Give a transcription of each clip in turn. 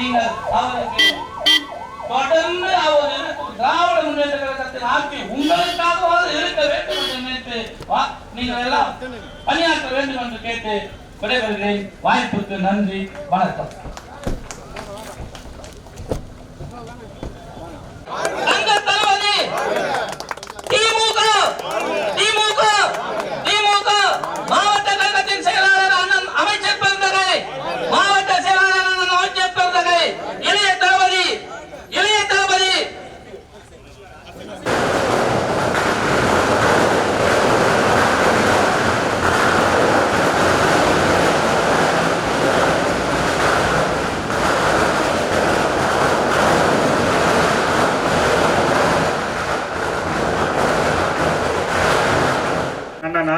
நீங்கள் அவருக்கு. தொடர்ந்து அவர் இருக்கும் திராவிட முன்னேற்ற கழகத்தின் ஆட்சி உங்களுக்காகவாவது இருக்க வேண்டும் என்று நினைத்து நீங்கள் எல்லாம் பணியாற்ற வேண்டும் என்று கேட்டு விடைபெறுகிறேன். வாய்ப்புக்கு நன்றி வணக்கம். திமுக திமுக மாவட்ட கழகத்தின் செயலாளர் அண்ணன் அமைச்சர் பெருந்தகை மாவட்ட செயலாளர் அண்ணன் அமைச்சர் பெருந்தகை இளைய தளபதி இளைய தளபதி அண்ணன்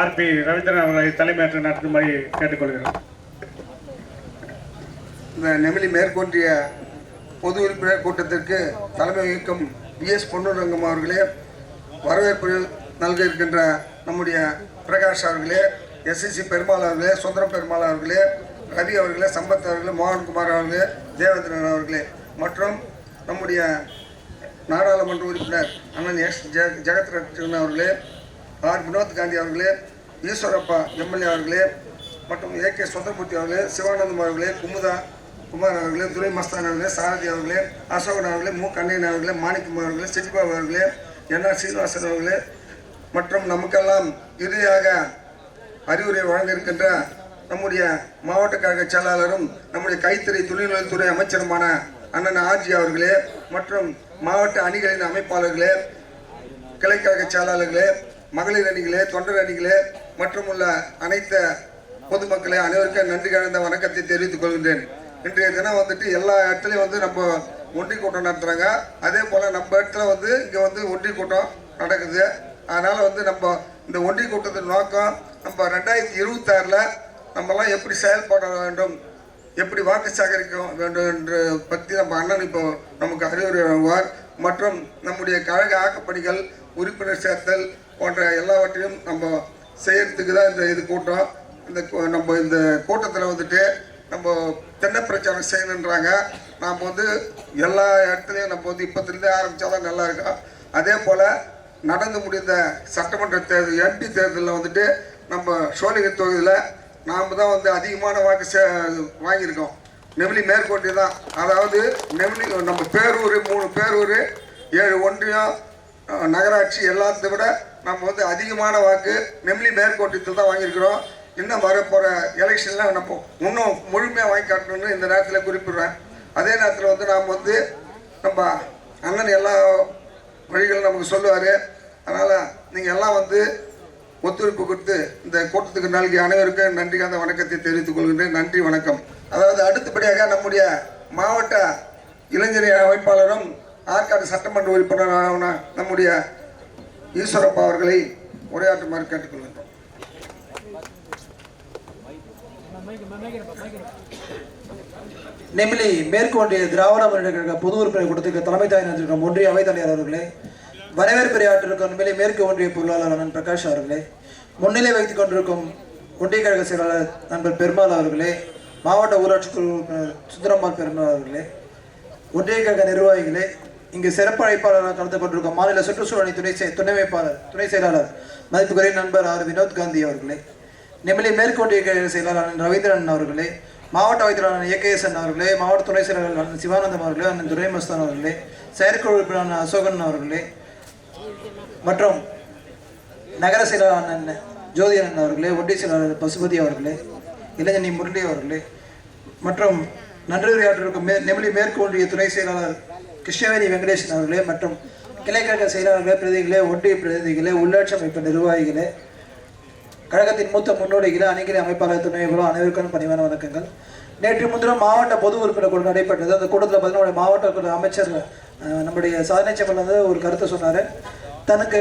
ஆர்பி ரவீந்திரன் அவர்களை தலைமையேற்று நடத்தும்படி கேட்டுக்கொள்கிறோம் இந்த நெமிலி மேற்கொண்டிய பொது உறுப்பினர் கூட்டத்திற்கு தலைமை வகிக்கும் பிஎஸ் பொன்னுரங்கம் அவர்களே வரவேற்பு நல்க இருக்கின்ற நம்முடைய பிரகாஷ் அவர்களே எஸ்எஸ்சி பெருமாள் அவர்களே சுந்தரம் பெருமாள் அவர்களே ரவி அவர்களே சம்பத் அவர்களே மோகன்குமார் அவர்களே தேவேந்திரன் அவர்களே மற்றும் நம்முடைய நாடாளுமன்ற உறுப்பினர் அண்ணன் எஸ் ஜெ ஜெகத் ரட்சகன் அவர்களே ஆர். வினோத் காந்தி அவர்களே ஈஸ்வரப்பா எம்எல்ஏ அவர்களே மற்றும் ஏ கே சுந்தரமூர்த்தி அவர்களே சிவானந்தம் அவர்களே குமுதா குமார் அவர்களே துரை மஸ்தான் அவர்களே சாரதி அவர்களே அசோகன் அவர்களே மு. கண்ணையன் அவர்களே மாணிக்குமார் அவர்களே சிட்டிபாபு அவர்களே என் ஆர் சீனிவாசன் அவர்களே மற்றும் நமக்கெல்லாம் இறுதியாக அறிவுரை வழங்க இருக்கின்ற நம்முடைய மாவட்ட கழக செயலாளரும் நம்முடைய கைத்தறி தொழில்நுட்பத்துறை அமைச்சருமான அண்ணன் ஆர்ஜி அவர்களே மற்றும் மாவட்ட அணிகளின் அமைப்பாளர்களே கிளைக்கழக செயலாளர்களே மகளிர் அணிகளே தொண்டர் அணிகளே மற்றும் உள்ள அனைத்து பொதுமக்களே அனைவருக்கும் நன்றி கலந்த வணக்கத்தை தெரிவித்துக் கொள்கின்றேன். இன்றைய தினம் வந்துட்டு எல்லா இடத்துலையும் வந்து நம்ம ஒன்றிய கூட்டம் நடத்துகிறாங்க அதே போல் நம்ம இடத்துல வந்து இங்கே வந்து ஒன்றிய கூட்டம் நடக்குது. அதனால் வந்து நம்ம இந்த ஒன்றிய கூட்டத்தின் நோக்கம் நம்ம ரெண்டாயிரத்தி இருபத்தாறில் நம்மலாம் எப்படி செயல்பட வேண்டும் எப்படி வாக்கு சேகரிக்க வேண்டும் என்று பற்றி நம்ம அண்ணன் இப்போ நமக்கு அறிவுரை வழங்குவார் மற்றும் நம்முடைய கழக ஆக்கப்பணிகள் உறுப்பினர் சேர்த்தல் போன்ற எல்லாவற்றையும் நம்ம செய்யறதுக்கு தான் இந்த இது கூட்டம் இந்த நம்ம இந்த கூட்டத்தில் வந்துட்டு நம்ம தென்னை பிரச்சாரம் செய்யணுன்றாங்க. நாம் வந்து எல்லா இடத்துலையும் நம்ம வந்து இப்போத்துலேருந்தே ஆரம்பித்தாதான் நல்லா இருக்கும். அதே போல் நடந்து முடிந்த சட்டமன்ற தேர்தல் எம்பி தேர்தலில் வந்துட்டு நம்ம சோழிகர் தொகுதியில் நாம் தான் வந்து அதிகமான வாக்கு சே வாங்கியிருக்கோம். நெமிலி மேற்கொண்டி தான். அதாவது நெமிலி நம்ம பேரூர் மூணு பேரூர் ஏழு ஒன்றியம் நகராட்சி எல்லாத்தை விட நம்ம வந்து அதிகமான வாக்கு மெம்லி மேற்கோட்டத்தில் தான் வாங்கியிருக்கிறோம். இன்னும் வரப்போகிற எலெக்ஷன்லாம் நம்ம இன்னும் முழுமையாக வாங்கி காட்டணும்னு இந்த நேரத்தில் குறிப்பிடுறேன். அதே நேரத்தில் வந்து நாம் வந்து நம்ம அண்ணன் எல்லா வழிகளும் நமக்கு சொல்லுவார். அதனால் நீங்கள் எல்லாம் வந்து ஒத்துழைப்பு கொடுத்து இந்த கூட்டத்துக்கு நாளைக்கு அனைவருக்கும் நன்றி அந்த வணக்கத்தை தெரிவித்துக் கொள்கின்றேன். நன்றி வணக்கம். அதாவது அடுத்தபடியாக நம்முடைய மாவட்ட இளைஞர் அமைப்பாளரும் ஆற்காடு சட்டமன்ற உறுப்பினரான நம்முடைய ஈஸ்வரப்பா அவர்களை உரையாற்றுமாறு கேட்டுக்கொள்கின்றோம். நெமிலி மேற்கு ஒன்றிய திராவிட முன்னேற்ற கழக பொது உறுப்பினர் கூட்டத்திற்கு தலைமை தாங்கியிருக்கும் ஒன்றிய அவைத்தலைவர் அவர்களே வரவேற்பு ஆற்றிருக்கும் நெமிலி மேற்கு ஒன்றிய பொருளாளர் அண்ணன் பிரகாஷ் அவர்களே முன்னிலை வைத்துக் கொண்டிருக்கும் ஒன்றிய கழக செயலாளர் நண்பர் பெருமாள் அவர்களே மாவட்ட ஊராட்சி குழு உறுப்பினர் சுந்தரம்மாள் பெருமாள் அவர்களே ஒன்றிய கழக நிர்வாகிகளே இங்கு சிறப்பு அழைப்பாளராக கலந்து கொண்டிருக்கும் மாநில சுற்றுச்சூழலை துணை செ- துணை துணை செயலாளர் மதிப்புக்குரிய நண்பர் ஆர். வினோத் காந்தி அவர்களே. நெமிலி மேற்கு செயலாளர் ரவீந்திரன் அவர்களே. மாவட்ட வைத்தியர் ஏகேஎஸ்என் அவர்களே. மாவட்ட துணை செயலாளர் அண்ணன் சிவானந்தம் அவர்களே. அண்ணன் துரை மஸ்தான் அவர்களே. செயற்குழு உறுப்பினர் அசோகன் அவர்களே. மற்றும் நகர செயலாளர் அண்ணன் ஜோதி அண்ணன் அவர்களே. ஒட்டி செயலாளர் பசுபதி அவர்களே. இளைஞனி முரளி அவர்களே. மற்றும் நன்றியுரையாற்றிருக்கும் மே நெமிலி மேற்கொண்டிய துணை செயலாளர் கிருஷ்ணவேணி வெங்கடேசன் அவர்களே மற்றும் கிளைக்கழக செயலாளர்களே பிரதிகளே ஒன்றிய பிரதிநிதிகளே உள்ளாட்சி அமைப்பு நிர்வாகிகளே கழகத்தின் மூத்த முன்னோடிகளே அணிகளை அமைப்பாளர் துணைகளோ அனைவருக்கும் பணிவான வணக்கங்கள். நேற்று முன்தினம் மாவட்ட பொது உறுப்பினர் குழு நடைபெற்றது. அந்த கூட்டத்தில் பார்த்தீங்கன்னா மாவட்ட அமைச்சர் நம்முடைய சாதனை செம்மன் வந்து ஒரு கருத்தை சொன்னார். தனக்கு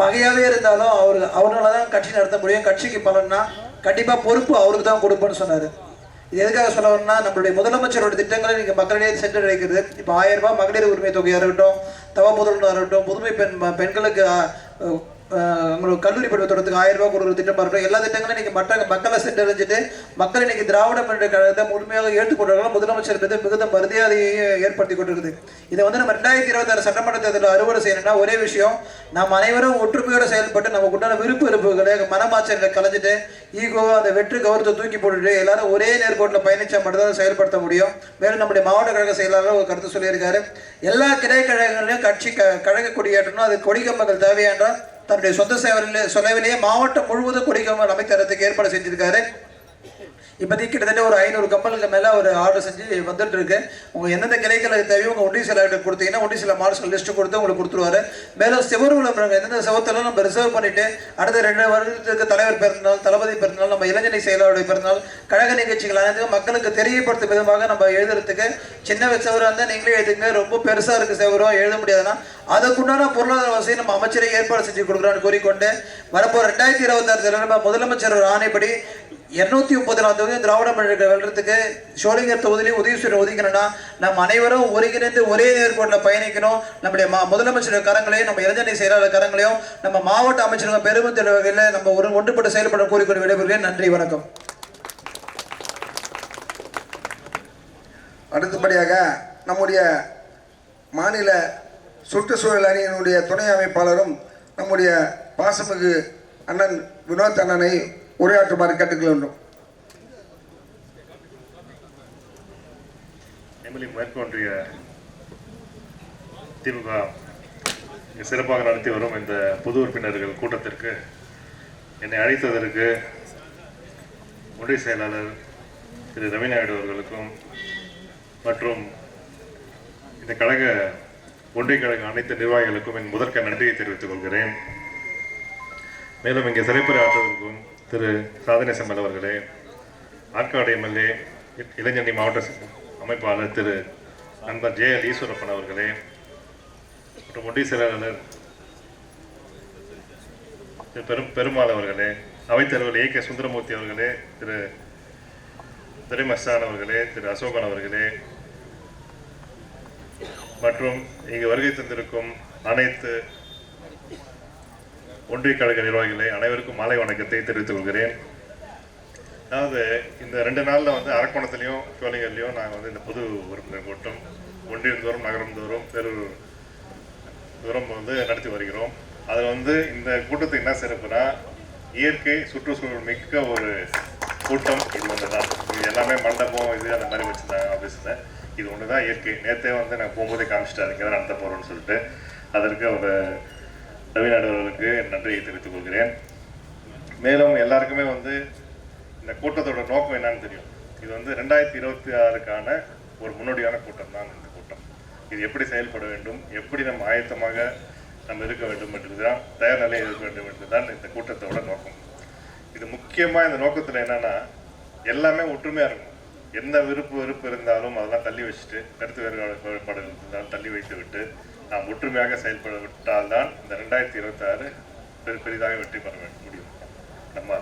பகையாகவே இருந்தாலும் அவர் அவரால் தான் கட்சி நடத்த முடியும். கட்சிக்கு பலன்னா கண்டிப்பாக பொறுப்பு அவருக்கு தான் கொடுப்போம்னு சொன்னார். இது எதுக்காக சொல்ல நம்மளுடைய முதலமைச்சரோட திட்டங்களை நீங்க மக்களிடையே சென்று சென்றடைக்கிறது இப்போ ஆயிரம் ரூபாய் மகளிர் உரிமை தொகையாக இருக்கட்டும் தவ முதல்வராக இருக்கட்டும் புதுமை பெண் பெண்களுக்கு உங்களுக்கு கல்லூரி படிப்பு தொடர்றதுக்கு ஆயிரம் ரூபாய் கொடுக்குற திட்டம் இருக்கட்டும் எல்லா திட்டங்களும் இன்னைக்கு மற்ற மக்களை சென்றடைஞ்சிட்டு மக்கள் இன்னைக்கு திராவிட முன்னேற்ற கழகத்தை முழுமையாக ஏற்றுக்கொண்டாலும் முதலமைச்சர் மீது மிகுந்த மரியாதையை ஏற்படுத்தி கொண்டிருக்குது. இதை வந்து நம்ம ரெண்டாயிரத்தி இருபத்தாறு சட்டமன்ற தேர்தலில் அறுவடை செய்யணும்னா ஒரே விஷயம் நாம் அனைவரும் ஒற்றுமையோடு செயல்பட்டு நமக்கு உண்டான விருப்ப வெறுப்புகளை மனமாச்சங்களை கலைஞ்சிட்டு ஈகோ அந்த வெற்றி கௌரவத்தை தூக்கி போட்டுட்டு எல்லாரும் ஒரே நேர்கோட்டில் பயணிச்சா மட்டும்தான் செயல்படுத்த முடியும். மேலும் நம்முடைய மாவட்ட கழக செயலாளர் ஒரு கருத்து சொல்லியிருக்காரு. எல்லா கிளை கழகங்களையும் கட்சி க கழக கொடியேற்றணும் அது கொடிக்கம்பங்கள் தேவையான்றால் தன்னுடைய சொந்த சேவையிலே சொலவிலேயே மாவட்டம் முழுவதும் கொடிக்கம்பல் அமைத்தறதுக்கு ஏற்பாடு செஞ்சிருக்காரு இப்போதைக்கு கிட்டத்தட்ட ஒரு ஐநூறு கப்பலுக்கு மேலே ஒரு ஆர்டர் செஞ்சு வந்துட்டு இருக்கு உங்கள் எந்தெந்த கிளைகளுக்கு தேவையோ உங்கள் ஒன்றிய சில கொடுத்தீங்கன்னா ஒன்றிய சில மார்க்ஸ் லிஸ்ட்டு கொடுத்து உங்களுக்கு கொடுத்துருவாரு. மேலும் சிவர் விளம்பரங்கள் எந்தெந்த சிவத்தெல்லாம் நம்ம ரிசர்வ் பண்ணிட்டு அடுத்த ரெண்டு வருடத்துக்கு தலைவர் பிறந்தநாள் தளபதி பிறந்தநாள் நம்ம இளைஞனை செயலாளருடைய பிறந்தநாள் கழக நிகழ்ச்சிகள் அனைத்து மக்களுக்கு தெரியப்படுத்தும் விதமாக நம்ம எழுதுறதுக்கு சின்ன செவராக இருந்தால் நீங்களே எழுதுங்க ரொம்ப பெருசாக இருக்குது செவரோ எழுத முடியாதுன்னா அதுக்குண்டான பொருளாதார வசதி நம்ம அமைச்சரை ஏற்பாடு செஞ்சு கொடுக்குறோன்னு கூறிக்கொண்டு வரப்போ ரெண்டாயிரத்தி இருபத்தாறு நம்ம முதலமைச்சர் ஒரு ஆணைப்படி இரநூத்தி முப்பதாம் தொகுதி திராவிட முன்னேற்ற வெல்றதுக்கு சோழிங்கர் தொகுதியிலையும் உதவி ஒதுக்கணும்னா நம்ம அனைவரும் ஒருங்கிணைந்து ஒரே நேர்கோட்டில் பயணிக்கணும். நம்முடைய மா முதலமைச்சர் கரங்களையும் நம்ம இளைஞனை செயலாளர் கரங்களையும் நம்ம மாவட்ட அமைச்சர்கள் பெருமத்தின வகையில் நம்ம ஒரு ஒன்றுபட்டு செயல்பட கூறிக்கொண்டு விடைபெறுகிறேன். நன்றி வணக்கம். அடுத்தபடியாக நம்முடைய மாநில சுற்றுச்சூழல் அணியினுடைய துணை அமைப்பாளரும் நம்முடைய பாசமிகு அண்ணன் வினோத் அண்ணனை உரையாற்றுமாறு கேட்டுக்கொள்கின்றோம் எம்எல்ஏ மேற்கொன்றிய திமுக சிறப்பாக நடத்தி வரும் இந்த பொது உறுப்பினர்கள் கூட்டத்திற்கு. என்னை அழைத்ததற்கு ஒன்றிய செயலாளர் திரு ரவி நாயுடு அவர்களுக்கும் மற்றும் இந்த கழக ஒன்றிய கழக அனைத்து நிர்வாகிகளுக்கும் என் முதற்க நன்றியை தெரிவித்துக் கொள்கிறேன். மேலும் இங்கே சிறைப்புரை ஆற்றுவதற்கும் திரு சாதனை செம்மல் அவர்களே ஆற்காடு எம்எல்ஏ இளைஞரணி மாவட்ட அமைப்பாளர் திரு நண்பர் ஜே எல் ஈஸ்வரப்பன் அவர்களே மற்றும் ஒன்றிய செயலாளர் திரு பெரும் பெருமாள் அவர்களே அவைத்தலைவர் ஏ கே சுந்தரமூர்த்தி அவர்களே திரு துரை அவர்களே திரு அசோகன் அவர்களே மற்றும் இங்கு வருகை தந்திருக்கும் அனைத்து ஒன்றிய கழக நிர்வாகிகளை அனைவருக்கும் மாலை வணக்கத்தை தெரிவித்துக் கொள்கிறேன். அதாவது இந்த ரெண்டு நாளில் வந்து அரக்கோணத்துலேயும் சோழிங்கர்லேயும் நாங்கள் வந்து இந்த பொது உறுப்பினர் கூட்டம் ஒன்றியம் தோறும் நகரம் தோறும் பெரு தூரம் வந்து நடத்தி வருகிறோம். அதில் வந்து இந்த கூட்டத்துக்கு என்ன சிறப்புனா இயற்கை சுற்றுச்சூழல் மிக்க ஒரு கூட்டம். இது ஒன்று தான் இது எல்லாமே மண்டபம் இது அந்த மாதிரி வச்சுருந்தாங்க ஆஃபீஸில் இது ஒன்று தான் இயற்கை. நேற்றே வந்து நான் போகும்போதே காமிச்சிட்டாருங்க நடத்த போகிறோன்னு சொல்லிட்டு. அதற்கு அவர் தமிழ்நாடுகளுக்கு நன்றியை தெரிவித்துக் கொள்கிறேன். மேலும் எல்லாருக்குமே வந்து இந்த கூட்டத்தோட நோக்கம் என்னன்னு தெரியும். இது வந்து ரெண்டாயிரத்தி இருபத்தி ஆறுக்கான ஒரு முன்னோடியான கூட்டம் தான் இந்த கூட்டம். இது எப்படி செயல்பட வேண்டும் எப்படி நம்ம ஆயத்தமாக நம்ம இருக்க வேண்டும் என்றுதான் தயார் நிலையில் இருக்க வேண்டும் என்றுதான் இந்த கூட்டத்தோட நோக்கம். இது முக்கியமாக இந்த நோக்கத்தில் என்னன்னா எல்லாமே ஒற்றுமையாக இருக்கும் எந்த விருப்பு வெறுப்பு இருந்தாலும் அதெல்லாம் தள்ளி வச்சுட்டு கருத்து வேறுபாடு இருந்தாலும் தள்ளி வைத்து விட்டு நாம் ஒற்றுமையாக செயல்பட விட்டால்தான் இந்த ரெண்டாயிரத்தி இருபத்தி ஆறு பெரு பெரிதாக வெற்றி பெற முடியும். நம்ம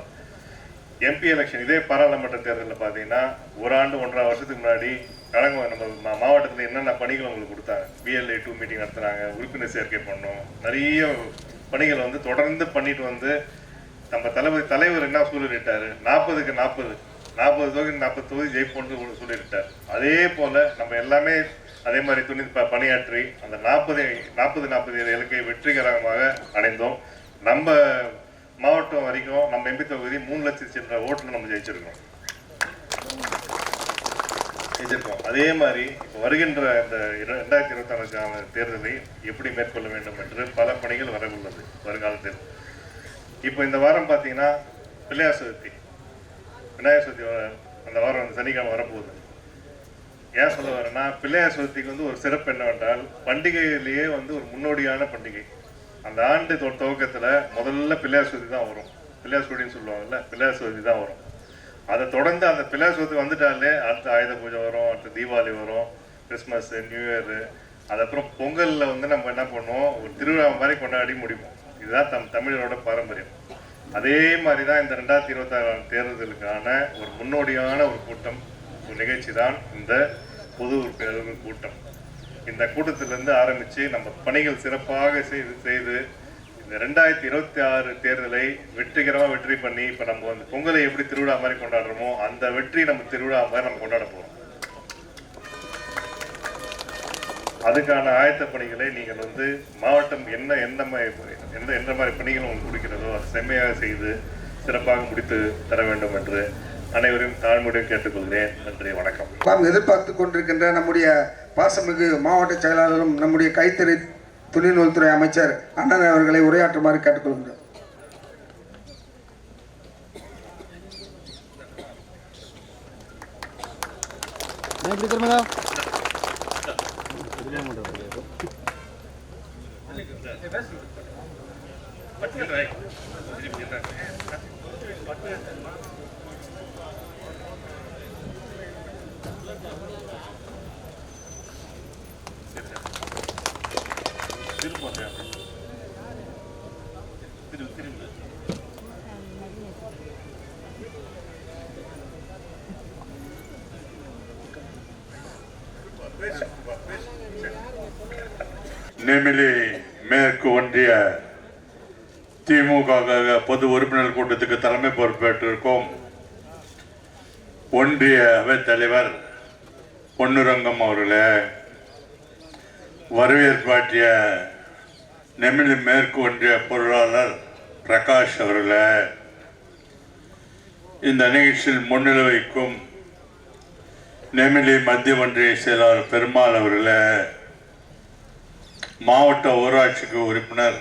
எம்பி எலெக்ஷன் இதே பாராளுமன்ற தேர்தலில் பார்த்தீங்கன்னா ஒரு ஆண்டு ஒன்றரை வருஷத்துக்கு முன்னாடி கடங்க நம்ம மா- மாவட்டத்தில் என்னென்ன பணிகள் உங்களுக்கு கொடுத்தாங்க? பிஎல்ஏ டூ மீட்டிங் நடத்துகிறாங்க உறுப்பினர் சேர்க்கை பண்ணோம். நிறைய பணிகள் வந்து தொடர்ந்து பண்ணிட்டு வந்து நம்ம தளபதி தலைவர் என்ன சொல்லிட்டார் நாற்பதுக்கு நாற்பது. நாற்பது தொகுதி நாற்பது தொகுதி ஜெயிப்போன்னு சொல்லிட்டார் அதே போல் நம்ம எல்லாமே அதே மாதிரி துணி பணியாற்றி அந்த நாற்பது நாற்பது நாற்பது இலக்கை வெற்றிகரமாக அடைந்தோம். நம்ம மாவட்டம் வரைக்கும் நம்ம எம்பி தொகுதி மூணு லட்சம் சில்லற ஓட்டில் நம்ம ஜெயிச்சிருக்கோம். ஜெயிச்சிருக்கோம். அதே மாதிரி இப்போ வருகின்ற இந்த இர- ரெண்டாயிரத்தி இருபத்தாறுக்கான தேர்தலை எப்படி மேற்கொள்ள வேண்டும் என்று பல பணிகள் வரவுள்ளது வருங்காலத்தில். இப்போ இந்த வாரம் பார்த்தீங்கன்னா பிள்ளையார் சதுர்த்தி. விநாயகர் சதுர்த்தி வர- அந்த வாரம் அந்த சனிக்கிழமை வரப்போகுது. ஏன் சொல்ல வரேன்னா பிள்ளையார் சதுர்த்திக்கு வந்து ஒரு சிறப்பு என்னவென்றால் பண்டிகையிலேயே வந்து ஒரு முன்னோடியான பண்டிகை. அந்த ஆண்டு துவக்கத்தில் முதல்ல பிள்ளையார் சதுர்த்தி தான் வரும். பிள்ளையார் சதுர்த்தின்னு சொல்லுவாங்கல்ல பிள்ளையார் சதுர்த்தி தான் வரும். அதை தொடர்ந்து அந்த பிள்ளையார் சதுர்த்தி வந்துட்டாலே அடுத்த ஆயுத பூஜை வரும் அடுத்த தீபாவளி வரும் கிறிஸ்மஸ் நியூ இயரு அதுக்கப்புறம் பொங்கலில் வந்து நம்ம என்ன பண்ணுவோம் ஒரு திருவிழா மாதிரி கொண்டாடி முடிப்போம். இதுதான் தம் தமிழரோட பாரம்பரியம். அதே மாதிரி தான் இந்த ரெண்டாயிரத்தி இருபத்தாறாம் தேர்தலுக்கான ஒரு முன்னோடியான ஒரு கூட்டம் ஒரு நிகழ்ச்சி தான் இந்த பொது உறுப்பினர்கள் கூட்டம். இந்த கூட்டத்திலிருந்து ஆரம்பித்து நம்ம பணிகள் சிறப்பாக செய்து செய்து இந்த ரெண்டாயிரத்தி இருபத்தி ஆறு தேர்தலை வெற்றிகரமாக வெற்றி பண்ணி இப்போ நம்ம வந்து பொங்கலை எப்படி திருவிழா மாதிரி கொண்டாடுறோமோ அந்த வெற்றி நம்ம திருவிழா மாதிரி நம்ம கொண்டாட போகிறோம் அதுக்கான ஆயத்த பணிகளை நீங்கள் வந்து மாவட்டம் என்ன எந்த மாதிரி எந்த எந்த மாதிரி பணிகள் உங்களுக்கு கொடுக்கிறதோ அதை செம்மையாக செய்து சிறப்பாக முடித்து தர வேண்டும் என்று அனைவரையும் தாழ்மையுடன் கேட்டுக்கொள்கிறேன். நன்றி வணக்கம். நாம் எதிர்பார்த்து கொண்டிருக்கின்ற நம்முடைய பாசமிகு மாவட்ட செயலாளரும் நம்முடைய கைத்தறி தொழில்நுட்பத்துறை அமைச்சர் அண்ணன் அவர்களை உரையாற்றுமாறு நெமிலி மேற்கு ஒன்றிய திமுக பொது உறுப்பினர் கூட்டத்துக்கு தலைமை பொறுப்பேற்றிருக்கும். ஒன்றிய அவைத் தலைவர் பொன்னுரங்கம் அவர்களே வரவேற்பாற்றிய நெமிலி மேற்கு ஒன்றிய பொருளாளர் பிரகாஷ் அவர்களை இந்த நிகழ்ச்சியில் முன்னிலை வைக்கும் நெமிலி மத்திய ஒன்றிய செயலாளர் பெருமாள் அவர்களை மாவட்ட ஊராட்சிக்கு உறுப்பினர்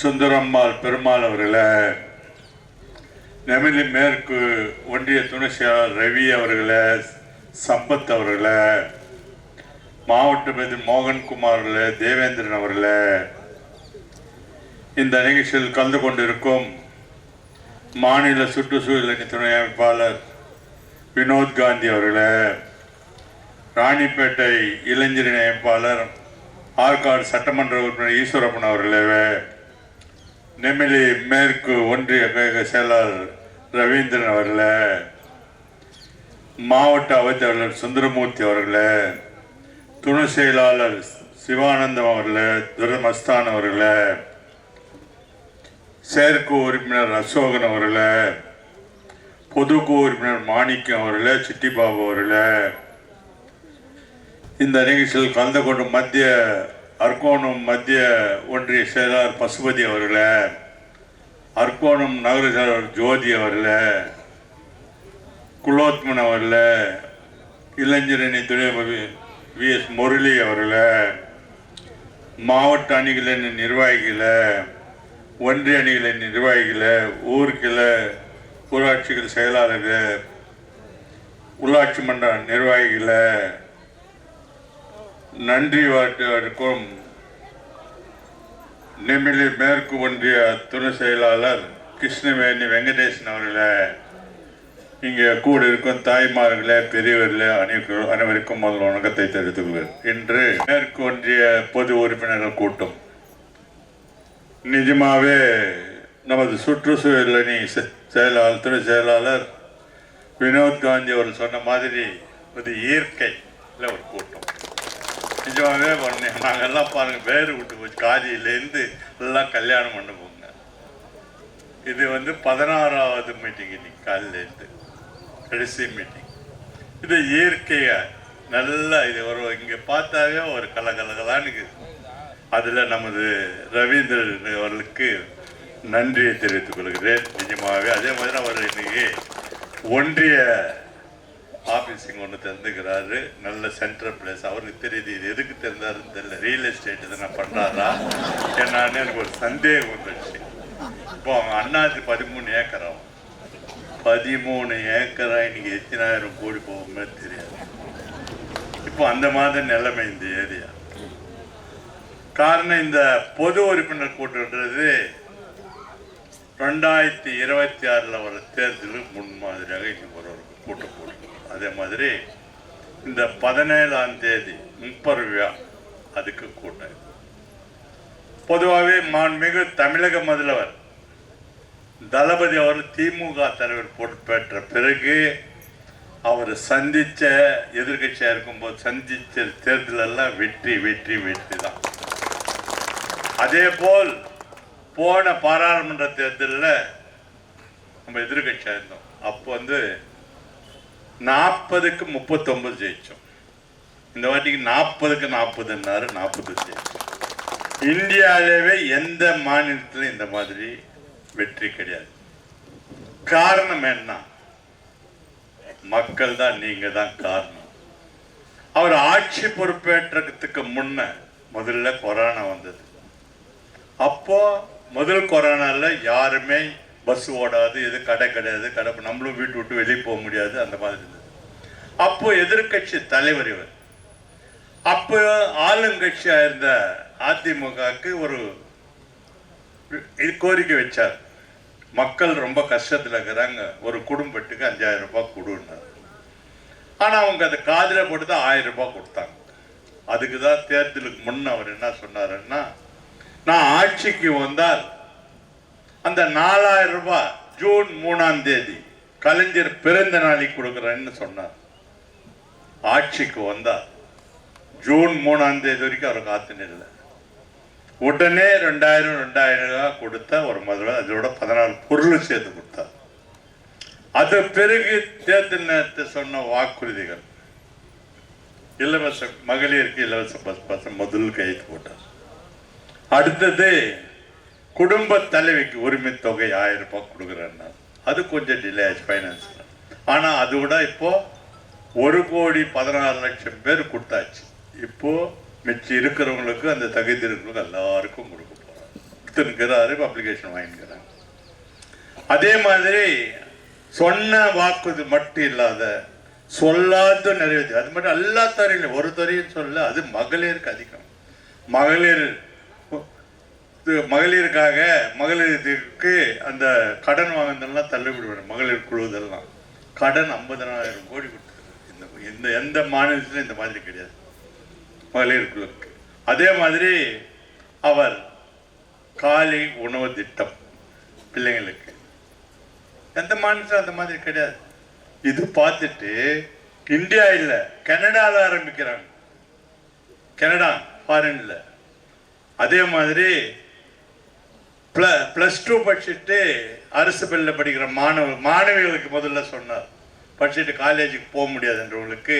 சுந்தரம்மாள் பெருமாள் அவர்களை நெமிலி மேற்கு ஒன்றிய துணை செயலாளர் ரவி அவர்களை சம்பத் அவர்களை மாவட்ட பிரதி மோகன்குமார் அவர்களே தேவேந்திரன் அவர்களே இந்த நிகழ்ச்சியில் கலந்து கொண்டிருக்கும் மாநில சுற்றுச்சூழல் துணை அமைப்பாளர் வினோத் காந்தி அவர்களே ராணிப்பேட்டை இளைஞர் அமைப்பாளர் ஆற்காடு சட்டமன்ற உறுப்பினர் ஈஸ்வரப்பன் அவர்களே நெமிலி மேற்கு ஒன்றிய கழக செயலாளர் ரவீந்திரன் அவர்களே மாவட்ட அவைத்தலைவர் சுந்தரமூர்த்தி அவர்களே துணை செயலாளர் சிவானந்தம் அவர்களை துரமஸ்தான் அவர்களை செயற்கு உறுப்பினர் அசோகன் அவர்களை பொதுக்கு உறுப்பினர் மாணிக்கம் அவர்களை சிட்டிபாபு அவர்களை. இந்த நிகழ்ச்சியில் கலந்து கொண்டு மத்திய அர்கோணம் மத்திய ஒன்றிய செயலாளர் பசுபதி அவர்களை அர்கோணம் நகர செயலாளர் ஜோதி அவர்களை குலோத்மன் அவர்களை இளைஞரணி துணை வி. எஸ். முரளி அவர்களை மாவட்ட அணிகளின் நிர்வாகிகளை ஒன்றிய அணிகளின் நிர்வாகிகளை ஊருக்கில் ஊராட்சிகள் செயலாளர்கள் உள்ளாட்சி மன்ற நிர்வாகிகளை நன்றி வாட்டுக்கும் நெமிலி மேற்கு ஒன்றிய துணை செயலாளர் கிருஷ்ணவேணி வெங்கடேசன் அவர்களை இங்கே கூட இருக்கும் தாய்மார்களே பெரியவர்களே அனைவருக்கும் அனைவருக்கும் முதல் வணக்கத்தை தெரிவித்துக் இன்று மேற்கு ஒன்றிய பொது உறுப்பினர்கள் கூட்டம். நிஜமாவே நமது சுற்றுச்சூழல் அணி செ- செயலாளர் துணை செயலாளர் வினோத் காந்தி அவர் சொன்ன மாதிரி ஒரு இயற்கையில் ஒரு கூட்டம். நிஜமாகவே பண்ண நாங்கள் எல்லாம் வேறு விட்டு போச்சு. காதியிலேருந்து எல்லாம் கல்யாணம் பண்ண போங்க இது வந்து பதினாறாவது மீட்டிங் இன்னைக்கு காலையிலேருந்து கடைசி மீட்டிங் இது இயற்கையாக நல்லா இது ஒரு இங்கே பார்த்தாவே ஒரு கலகலகலான்னு அதில் நமது ரவீந்திரன் அவர்களுக்கு நன்றியை தெரிவித்துக் கொள்கிறேன். நிஜமாகவே அதே மாதிரி அவர் இன்னைக்கு ஒன்றிய ஆஃபீஸிங் ஒன்று தந்துக்கிறாரு நல்ல சென்ட்ரல் பிளேஸ் அவருக்கு தெரியுது இது எதுக்கு தெரிந்தாருன்னு தெரியல. ரியல் எஸ்டேட் எதனா பண்ணுறாரா என்னான்னு எனக்கு ஒரு சந்தேகம் வந்துடுச்சு இப்போ அவங்க அண்ணாச்சி பதிமூணு ஏக்கர் ஆகும் பதிமூணு ஏக்கரா இன்னைக்கு எத்தனாயிரம் கோடி போகுமே தெரியாது. இப்போ அந்த மாதிரி நிலைமை இந்த ஏரியா. காரணம் இந்த பொது உறுப்பினர் கூட்டன்றது ரெண்டாயிரத்தி இருபத்தி ஆறில் வர தேர்தலுக்கு முன்மாதிரியாக இன்னைக்கு ஒரு ஒரு கூட்டம் போட்டு அதே மாதிரி இந்த பதினேழாம் தேதி முப்பருவியா அதுக்கு கூட்டம் பொதுவாகவே மாண்புமிகு தமிழக முதல்வர் தளபதி அவர் திமுக தலைவர் பொறுப்பேற்ற பிறகு அவர் சந்தித்த எதிர்கட்சியாக இருக்கும்போது சந்தித்த தேர்தலெல்லாம் வெற்றி வெற்றி வெற்றி தான். அதே போல் போன பாராளுமன்ற தேர்தலில் நம்ம எதிர்கட்சியாக இருந்தோம். அப்போ வந்து நாற்பதுக்கு முப்பத்தொம்பது ஜெயித்தோம் இந்த வாட்டிக்கு நாற்பதுக்கு நாற்பதுன்னாரு நாற்பது ஜெயிச்சோம். இந்தியாவிலேயே எந்த மாநிலத்திலும் இந்த மாதிரி வெற்றி கிடையாது. காரணம் என்ன? மக்கள் தான் நீங்க தான் காரணம். அவர் ஆட்சி பொறுப்பேற்றதுக்கு முன்ன முதல்ல கொரோனா வந்தது. அப்போ முதல் கொரோனால யாருமே பஸ் ஓடாது எது கடை கிடையாது கடை நம்மளும் வீட்டு விட்டு வெளியே போக முடியாது அந்த மாதிரி இருந்தது. அப்போ எதிர்க்கட்சி தலைவர் இவர். அப்போ ஆளுங்கட்சியாக இருந்த அதிமுகவுக்கு ஒரு இது கோரிக்கை வச்சார். மக்கள் ரொம்ப கஷ்டத்தில் இருக்கிறாங்க. ஒரு குடும்பத்துக்கு அஞ்சாயிரம் ரூபாய் கொடுன்னார். ஆனால் அவங்க அதை காதில் போட்டு தான் ஆயிரம் ரூபாய் கொடுத்தாங்க. அதுக்கு தான் தேர்தலுக்கு முன்ன அவர் என்ன சொன்னாருன்னா நான் ஆட்சிக்கு வந்தால் அந்த நாலாயிரம் ரூபாய் ஜூன் மூணாம் தேதி கலைஞர் பிறந்த நாளைக்கு கொடுக்குறேன்னு சொன்னார். ஆட்சிக்கு வந்தார். ஜூன் மூணாம் தேதி வரைக்கும் அவர் காத்து இல்லை உடனே ரெண்டாயிரம் ரெண்டாயிரம் ரூபா கொடுத்த ஒரு முதல்ல அதோட பதினாலு பொருள் சேர்த்து கொடுத்தார். அது பிறகு தேர்தல் நேரத்தை சொன்ன வாக்குறுதிகள். இலவச மகளிருக்கு இலவச பஸ் பாஸ் முதல் கைது போட்டார். அடுத்தது குடும்ப தலைவிக்கு உரிமை தொகை ஆயிரம் ரூபாய் கொடுக்குறேன்னா அது கொஞ்சம் டிலே ஆச்சு ஃபைனான்ஸில் ஆனால் அது விட இப்போ ஒரு கோடி பதினாறு லட்சம் பேர் கொடுத்தாச்சு. இப்போது மிச்சம் இருக்கிறவங்களுக்கு அந்த தகுதி இருக்கிறவங்க எல்லாருக்கும் கொடுக்க போகிறாங்க கொடுத்துருக்கிறாரு அப்ளிகேஷன் வாங்கிக்கிறாங்க அதே மாதிரி சொன்ன வாக்குது மட்டும் இல்லாத சொல்லாத நிறைவேற்றி. அது மட்டும் எல்லா துறையிலும் ஒரு துறையும் சொல்ல அது மகளிருக்கு அதிகம். மகளிர் இது மகளிருக்காக மகளிருக்கு அந்த கடன் வாங்கினதெல்லாம் தள்ளுபடி வரும் மகளிர் குழுதெல்லாம். கடன் ஐம்பதனாயிரம் கோடி கொடுத்துருக்கு இந்த எந்த எந்த மாநிலத்திலும் இந்த மாதிரி கிடையாது. மகளிர் குழு அதே மாதிரி அவர் காலை உணவு திட்டம் பிள்ளைங்களுக்கு. எந்த மாநிலம் அந்த மாதிரி கிடையாது. இது பார்த்துட்டு இந்தியா இல்லை கனடாவில் ஆரம்பிக்கிறாங்க. கனடா ஃபாரின்ல அதே மாதிரி ப்ளஸ் டூ படிச்சுட்டு அரசு பள்ளியில் படிக்கிற மாணவ மாணவிகளுக்கு முதல்ல சொன்னார். படிச்சுட்டு காலேஜுக்கு போக முடியாதுன்றவங்களுக்கு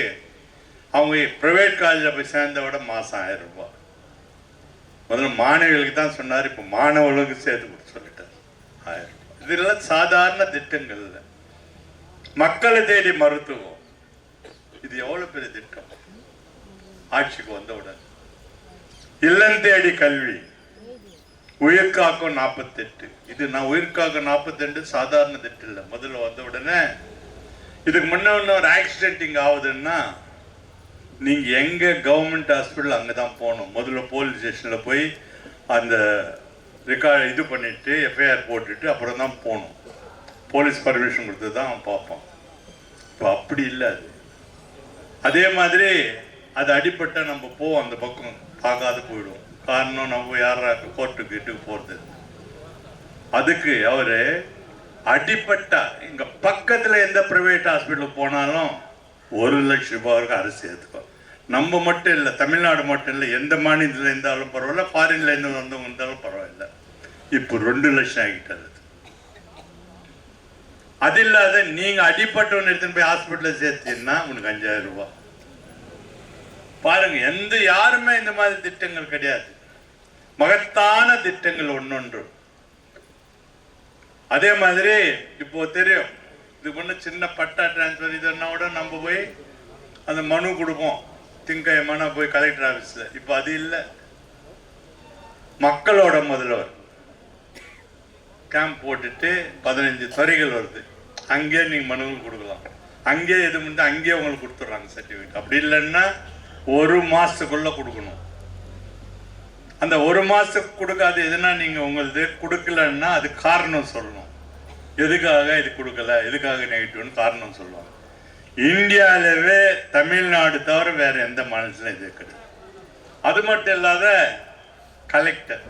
அவங்க ப்ரைவேட் காலேஜில் போய் சேர்ந்த விட மாதம் ஆயிரம் ரூபாய். முதல்ல மாணவிகளுக்கு தான் சொன்னார் இப்போ மாணவர்களுக்கு சேர்த்து கொடுத்து சொல்லிட்டார். ஆயிரம் ரூபாய். இதெல்லாம் சாதாரண திட்டங்கள் இல்லை. மக்களை தேடி மருத்துவம். இது எவ்வளோ பெரிய திட்டம்? ஆட்சிக்கு வந்தவுடன். இல்லம் தேடி கல்வி. உயிர்காக்கும் நாற்பத்தெட்டு இது நான் உயிர்காக்கும் நாற்பத்தெட்டு சாதாரண திட்டம் இல்லை. முதல்ல வந்த உடனே இதுக்கு முன்ன ஒரு ஆக்சிடென்ட் இங்கே ஆகுதுன்னா நீங்கள் எங்கே கவர்மெண்ட் ஹாஸ்பிட்டல் அங்கே தான் போகணும். முதல்ல போலீஸ் ஸ்டேஷனில் போய் அந்த ரெக்கார்ட் இது பண்ணிவிட்டு எஃப்ஐஆர் போட்டுட்டு அப்புறம் தான் போகணும். போலீஸ் பர்மிஷன் கொடுத்து தான் பார்ப்போம் இப்போ அப்படி இல்லை அது. அதே மாதிரி அது அடிப்பட்டால் நம்ம போவோம் அந்த பக்கம் பார்க்காத போயிடும். காரணம் நம்ம யாரா கோர்ட்டுக்கு வீட்டுக்கு போகிறது அதுக்கு அவர் அடிப்பட்டா இங்கே பக்கத்தில் எந்த ப்ரைவேட் ஹாஸ்பிட்டலுக்கு போனாலும் ஒரு லட்சம் ரூபாய் வரைக்கும் அரசு ஏற்றுக்கும் நம்ம மட்டும் இல்லை தமிழ்நாடு மட்டும் இல்லை எந்த மாநிலத்தில் இருந்தாலும் பரவாயில்ல ஃபாரின்ல இருந்து வந்தவங்க இருந்தாலும் பரவாயில்ல. இப்போ ரெண்டு லட்சம் ஆகிட்டது அது. அது இல்லாத நீங்க அடிப்பட்டவன் எடுத்துன்னு போய் ஹாஸ்பிட்டலில் சேர்த்தீங்கன்னா உனக்கு அஞ்சாயிரம் ரூபாய் பாருங்க எந்த யாருமே இந்த மாதிரி திட்டங்கள் கிடையாது. மகத்தான திட்டங்கள் ஒன்னொன்று அதே மாதிரி இப்போ தெரியும். இது பண்ண சின்ன பட்டா டிரான்ஸ்ஃபர் இதுன்னா கூட நம்ம போய் அந்த மனு கொடுப்போம். திங்கயமான போய் கலெக்டர் ஆஃபீஸில் இப்போ அது இல்லை. மக்களோட முதல்வர். கேம்ப் போட்டுட்டு பதினஞ்சு துறைகள் வருது. அங்கேயே நீங்கள் மனுவில் கொடுக்கலாம். அங்கேயே எது பண்ணி அங்கேயே உங்களுக்கு கொடுத்துட்றாங்க சர்டிஃபிகேட் அப்படி இல்லைன்னா ஒரு மாதத்துக்குள்ளே கொடுக்கணும். அந்த ஒரு மாதத்துக்கு கொடுக்காது எதுனா நீங்கள் உங்களது கொடுக்கலன்னா அது காரணம் சொல்லணும். எதுக்காக இது கொடுக்கல? எதுக்காக நெகட்டிவ்னு காரணம் சொல்லுவாங்க இந்தியாவிலவே தமிழ்நாடு தவிர வேற எந்த மாநிலத்திலும் இது இருக்குது அது மட்டும் இல்லாத கலெக்டர்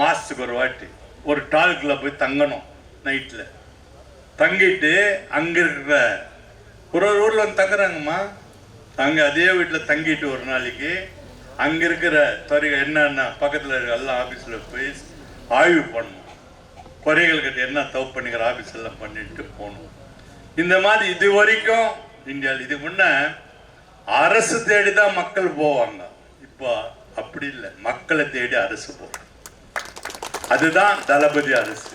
மாசத்துக்கு ஒரு வாட்டி ஒரு டால்கில் போய் தங்கணும் நைட்டில் தங்கிட்டு அங்கே இருக்கிற ஒரு ஒரு ஊரில் வந்து தங்குறாங்கம்மா. அங்கே அதே வீட்டில் தங்கிட்டு ஒரு நாளைக்கு அங்கே இருக்கிற துறை என்னென்ன பக்கத்தில் இருக்கிற எல்லாம் ஆஃபீஸில் போய் ஆய்வு பண்ணணும். குறைகள் கிட்ட என்ன தப்பு பண்ணிக்கிற ஆஃபீஸ் எல்லாம் பண்ணிட்டு போகணும். இந்த மாதிரி இது வரைக்கும் இந்தியாவில் இது முன்ன அரசு தேடி தான் மக்கள் போவாங்க. இப்போ அப்படி இல்லை. மக்களை தேடி அரசு போகும். அதுதான் தளபதி அரசு.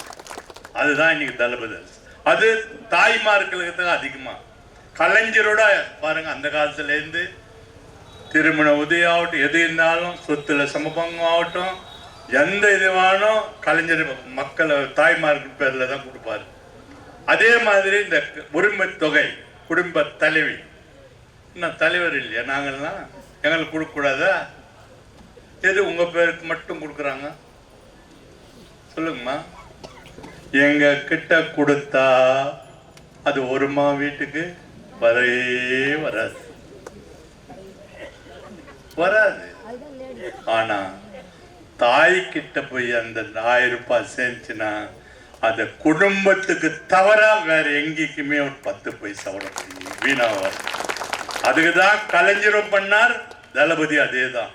அதுதான் இன்னைக்கு தளபதி அரசு. அது தாய்மார்களுக்கு தான் அதிகமாக கலைஞரோட பாருங்க அந்த காலத்துலேருந்து திருமண உதவி ஆகட்டும் எது இருந்தாலும் சொத்துல சமபங்கம் ஆகட்டும் எந்த இதுவானும் கலைஞர் மக்களை தாய்மார்கள் பேரில் தான் கொடுப்பாரு. அதே மாதிரி இந்த உரிமை தொகை குடும்ப தலைவி. இன்னும் தலைவர் இல்லையா? நாங்கள்லாம் எங்களுக்கு கொடுக்கக்கூடாதா? எது உங்கள் பேருக்கு மட்டும் கொடுக்குறாங்க? சொல்லுங்கம்மா. எங்க கிட்ட கொடுத்தா அது ஒருமா வீட்டுக்கு? வரவே வராது. வராது. ஆனா தாய் கிட்ட போய் அந்த ஆயிரம் ரூபாய் சேர்ந்துச்சுன்னா அந்த குடும்பத்துக்கு தவறா வேற எங்கேயுமே ஒரு பத்து பைசா விட வீணா அதுக்கு தான் கலைஞரும் பண்ணார் தளபதி அதே தான்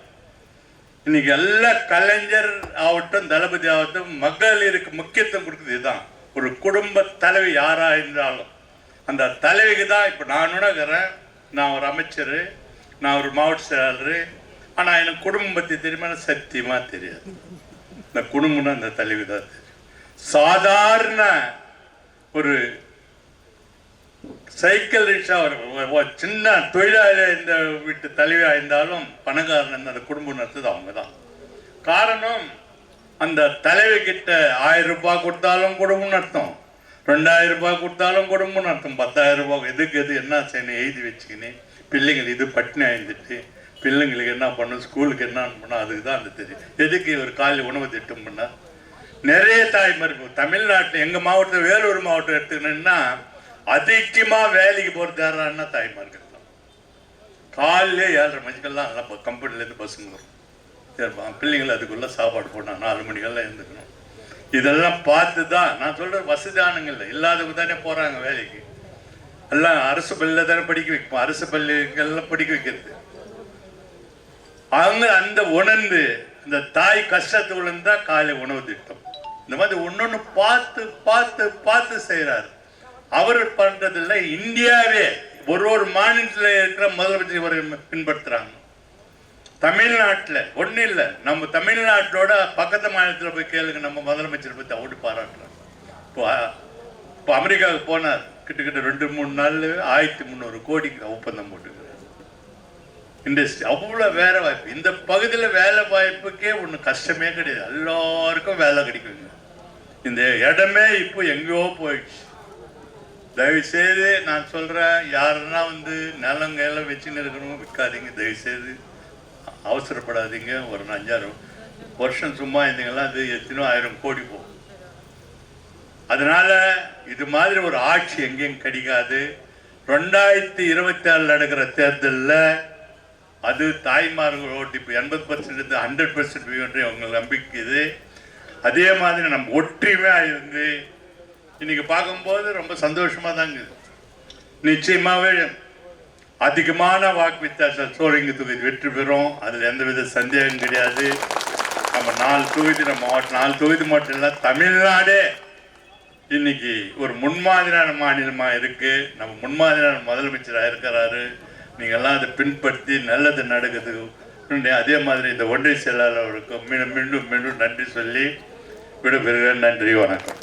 இன்னைக்கு எல்லா கலைஞர் ஆகட்டும் தளபதி ஆகட்டும் மகளிருக்கு முக்கியத்துவம் கொடுக்குறது இதுதான். ஒரு குடும்ப தலைவி யாரா இருந்தாலும் அந்த தலைவிக்கு தான் இப்போ நான் உணர்கிறேன் நான் ஒரு அமைச்சர் நான் ஒரு மாவட்ட செயலாளர் ஆனால் எனக்கு குடும்பம் பற்றி தெரியுமா சத்தியமாக தெரியாது. இந்த குடும்பம்னா அந்த தலைவி தான் தெரியும் சாதாரண ஒரு சைக்கிள் ரிக்ஷா ஒரு சின்ன தொழிலாளி இந்த வீட்டு தலைவியாக இருந்தாலும் பணக்காரன் அந்த குடும்பம் நடத்துது அவங்க தான் காரணம் அந்த தலைவி கிட்ட ஆயிரம் ரூபாய் கொடுத்தாலும் குடும்பம் நடத்தும். ரெண்டாயிரம் ரூபாய் கொடுத்தாலும் குடும்பம் நடத்தும். பத்தாயிரம் ரூபாய் எதுக்கு எது என்ன செய்யணும் எழுதி வச்சுக்கின்னு. பிள்ளைங்களுக்கு இது பட்டினி ஆயிருந்துட்டு பிள்ளைங்களுக்கு என்ன பண்ணும் ஸ்கூலுக்கு என்ன பண்ணணும் அதுக்கு தான் அந்த தெரியும். எதுக்கு ஒரு காலை உணவு திட்டம் பண்ணால் நிறைய தாய்மார் தமிழ்நாட்டில் எங்கள் மாவட்டத்தில் வேலூர் மாவட்டம் எடுத்துக்கணுன்னா அதிகமாக வேலைக்கு போகிறது தாய்மார்கள் தான். காலையிலே ஏழரை மணிக்கெல்லாம் நல்லா கம்பெனிலேருந்து பஸ்ஸுங்க வரும். சரிப்பா பிள்ளைங்களை அதுக்குள்ளே சாப்பாடு போடணும். நாலு மணிக்கெல்லாம் எழுந்துக்கணும். இதெல்லாம் பார்த்து தான் நான் சொல்கிற வசதியானுங்கள்ல இல்லாதவங்க தானே போகிறாங்க வேலைக்கு. எல்லாம் அரசு பள்ளியில் தானே படிக்க வைப்போம் அரசு பள்ளிகள்லாம் படிக்க வைக்கிறது. அவங்க அந்த உணர்ந்து இந்த தாய் கஷ்டத்தை உணர்ந்தால் காலை உணவு திட்டம். இந்த மாதிரி ஒன்னொன்னு பார்த்து பார்த்து பார்த்து செய்யறாரு அவர் பண்றதில்ல இந்தியாவே ஒரு ஒரு மாநிலத்தில் இருக்கிற முதலமைச்சர் இவர் பின்பற்றுறாங்க. தமிழ்நாட்டில் ஒன்றும் இல்லை. நம்ம தமிழ்நாட்டோட பக்கத்து மாநிலத்தில் போய் கேளுங்க நம்ம முதலமைச்சர் பற்றி அவரு பாராட்டுறாங்க இப்போ இப்போ அமெரிக்காவுக்கு போனார். கிட்டத்தட்ட ரெண்டு மூணு நாள் ஆயிரத்தி முந்நூறு கோடிக்கு ஒப்பந்தம் போட்டுக்கிறார் இண்டஸ்ட்ரி அவ்வளோ வேலை வாய்ப்பு. இந்த பகுதியில் வேலை வாய்ப்புக்கே ஒன்றும் கஷ்டமே கிடையாது. எல்லாருக்கும் வேலை கிடைக்குங்க. இந்த இடமே இப்போ எங்கேயோ போயிடுச்சு. தயவு செய்து நான் சொல்கிறேன் யாருன்னா வந்து நிலங்கையெல்லாம் வச்சுன்னு இருக்கணும் விற்காதீங்க. தயவு செய்து அவசரப்படாதீங்க. ஒரு அஞ்சாயிரம் வருஷம் சும்மா இருந்தீங்கன்னா அது எத்தனோ ஆயிரம் கோடி போகும். அதனால இது மாதிரி ஒரு ஆட்சி எங்கேயும் கிடைக்காது. ரெண்டாயிரத்தி இருபத்தி ஆறில் நடக்கிற தேர்தலில் அது தாய்மார்கள் ஓட்டு இப்போ எண்பது பர்சன்ட் ஹண்ட்ரட் பர்சன்ட் அவங்க நம்பிக்கை இது அதே மாதிரி நம்ம ஒற்றுமையாக இருந்து இன்னைக்கு பார்க்கும்போது ரொம்ப சந்தோஷமாக தாங்க இருக்குது நிச்சயமாகவே அதிகமான வாக்கு வித்தியாசம் சோழிங்க தொகுதி வெற்றி பெறும். அதில் எந்தவித சந்தேகம் கிடையாது. நம்ம நாலு தொகுதி நம்ம மாவட்டம் நாலு தொகுதி மட்டும் இல்லை தமிழ்நாடே இன்னைக்கு ஒரு முன்மாதிரியான மாநிலமாக இருக்குது நம்ம முன்மாதிரியான முதலமைச்சராக இருக்கிறாரு. நீங்கள்லாம் அதை பின்பற்றி நல்லது நடக்குது. அதே மாதிரி இந்த ஒன்றிய செயலாளர்களுக்கும் மீண்டும் மீண்டும் மீண்டும் நன்றி சொல்லி விடைபெறுகிறேன் நன்றி வணக்கம்.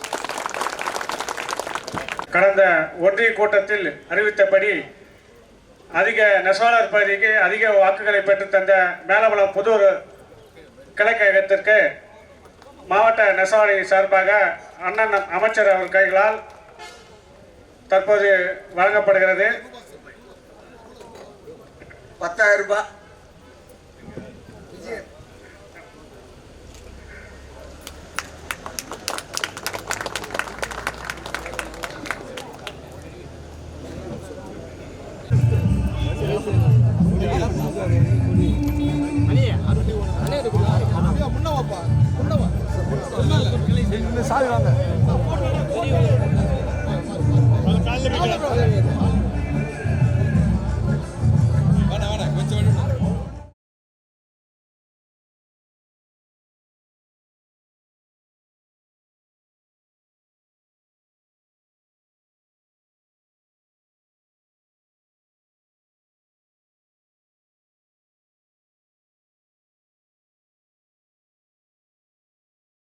கடந்த ஒன்றிய கூட்டத்தில் அறிவித்தபடி அதிக நெசவாளர் பகுதிக்கு அதிக வாக்குகளை பெற்று தந்த மேலவளம் புதூர் கிழக்கழகத்திற்கு மாவட்ட நெசவாளி சார்பாக அண்ணன் அமைச்சர் அவர் கைகளால் தற்போது வழங்கப்படுகிறது. பத்தாயிரம் ரூபாய்.